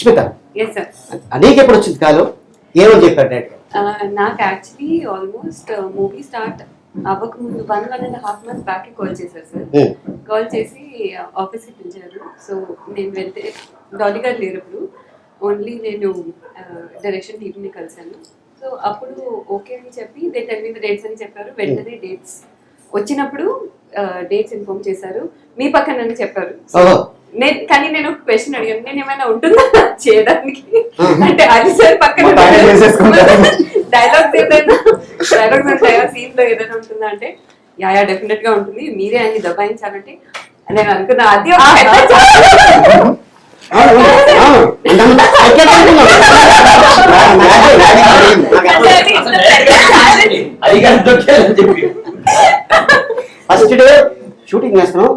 Smitha yes sir నీకు ఎప్పుడు వచ్చింది కాదు ఏమని చెప్పారు నాకు యాక్చువల్లీ ఆల్మోస్ట్ మూవీ స్టార్ట్ అవ్వక ముందు one one and half month back call చేశారు సార్ కాల్ చేసి ఆఫీస్కి పిలిచారు. సో నేను వెళ్తే డాలీ గారు లేరు ఇప్పుడు. ఓన్లీ నేను డైరెక్షన్ టీమ్ని కలిశాను. సో అప్పుడు ఓకే అని చెప్పి దే టెల్ మీ డేట్స్ అని చెప్పారు. వెంటనే డేట్స్ వచ్చినప్పుడు డేట్స్ ఇన్ఫార్మ్ చేశారు. మీ పక్కన అని చెప్పారు. నేను కానీ నేను ఒక క్వశ్చన్ అడిగాను. నేను ఏమైనా ఉంటుందా చేయడానికి. అంటే అది సార్ పక్కన. డైలాగ్స్ ఏదైనా డైలాగ్స్ ఉంటాయా సీన్లో ఏదైనా ఉంటుందా అంటే యా యా డెఫినెట్గా ఉంటుంది. మీరే అన్ని దబాయించాలంటే నేను అనుకున్నా అది. ఫస్ట్ డే షూటింగ్ చేస్తున్నాం.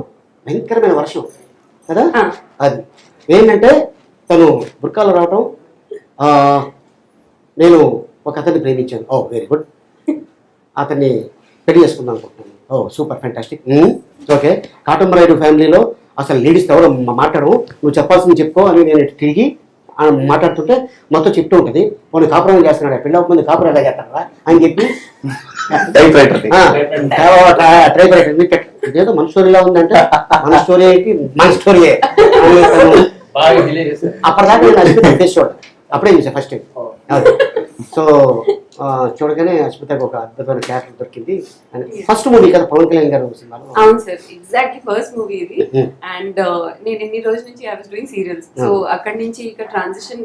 భయంకరమైన వర్షం. కదా? ఆ. అది. ఏంటంటే తను బుర్కాలో రావటం ఆ, నేను ఒక అతన్ని ప్రేమించాను. ఓ వెరీ గుడ్ అతన్ని పెళ్ళి చేసుకుందాం అనుకుంటున్నాను. Oh super fantastic okay. కాటంబరాయుడు ఫ్యామిలీలో అసలు లేడీస్ ఎవరు మా- మాట్లాడరు. నువ్వు చెప్పాల్సింది చెప్పుకో అని నేను తిరిగి మాట్లాడుతుంటే మొత్తం చెప్తూ ఉంటుంది. కొన్ని కాపురం చేస్తున్నాడు? పెళ్ళి ముందు కాపురం ఎలా చేస్తారా? అని చెప్పి టైప్ రైటర్ ట్రైబర్ ఇదేదో మన స్టోరీలా ఉందంటే మన స్టోరీ ఏంటి మన స్టోరీయే అప్పటిదాకా నేను టెస్ట్ చూడ అప్పుడే చూసా ఫస్ట్ టైం సో చూడగానే అశ్మితకు ఒక అద్భుతమైన క్యారెక్టర్ దొరికింది. ఫస్ట్ మూవీ కదా పవన్ కళ్యాణ్ గారు అవును సార్. ఎగ్జాక్ట్లీ ఫస్ట్ మూవీ ఇది. అండ్ నేను ఎన్ని రోజుల నుంచి I was doing serials so అక్కడి నుంచి ఇక ట్రాన్సిషన్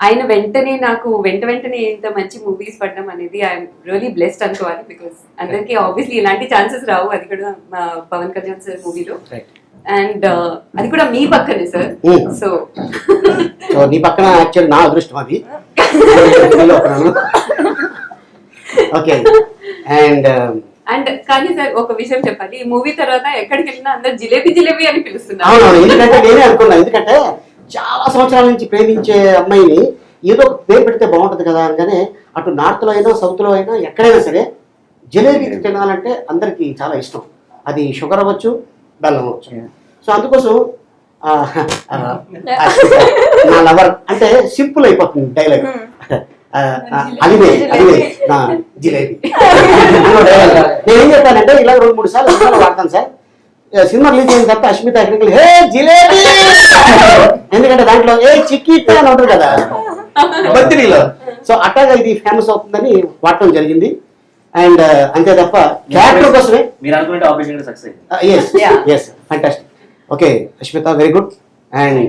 ఆయన వెంటనే నాకు వెంట వెంటనే ఇంత మంచి మూవీస్ పడడం అనేది ఐఎమ్ రియలీ బ్లెస్డ్ అనుకోవాలి బికాస్ అందరికీ ఆబ్వియస్లీ ఇలాంటి ఛాన్సెస్ రావు. అది కూడా మా పవన్ కళ్యాణ్ సార్ మూవీలో. అండ్ అది కూడా మీ పక్కనే సార్. సో సో నీ పక్కన యాక్చువల్ నా అదృష్టం అది. ఓకే అండ్ అండ్ కానీ సార్ ఒక విషయం చెప్పాలి ఈ మూవీ తర్వాత ఎక్కడికి వెళ్ళినా అందరు జిలేబీ జిలేబీ అని పిలుస్తున్నారు. ఎందుకంటే నేనే అనుకున్నా. ఎందుకంటే చాలా సంవత్సరాల నుంచి ప్రేమించే అమ్మాయిని ఏదో ఒక పేరు పెడితే బాగుంటుంది కదా అనగానే అటు నార్త్లో అయినా సౌత్లో అయినా ఎక్కడైనా సరే జిలేబీ తినాలంటే అందరికీ చాలా ఇష్టం. అది షుగర్ అవ్వచ్చు బెల్లం అవ్వచ్చు. సో అందుకోసం నా లవర్ అంటే సింపుల్ అయిపోతుంది డైలాగ్ అదివే అదివే నా జిలేబీ. నేను ఏం చెప్పానంటే ఇలా రెండు మూడు సార్లు వాడతాను సార్. సినిమా రిలీజ్ అయిన తర్వాత అశ్మిత ఎక్కడికి హే జిలేబీ! ఎందుకంటే దాంట్లో ఏ చిక్కీట్ అని ఉంటుంది కదా. బర్త్డేలో. సో అట్టాగా ఇది ఫేమస్ అవుతుందని వాడటం జరిగింది. అండ్ అంతే తప్ప క్యారెక్టర్ కోసమే. మీరు అనుకునే ఆపరేషన్ సక్సెస్ అయింది. Yes Yeah. Yes fantastic okay Ashmita very good and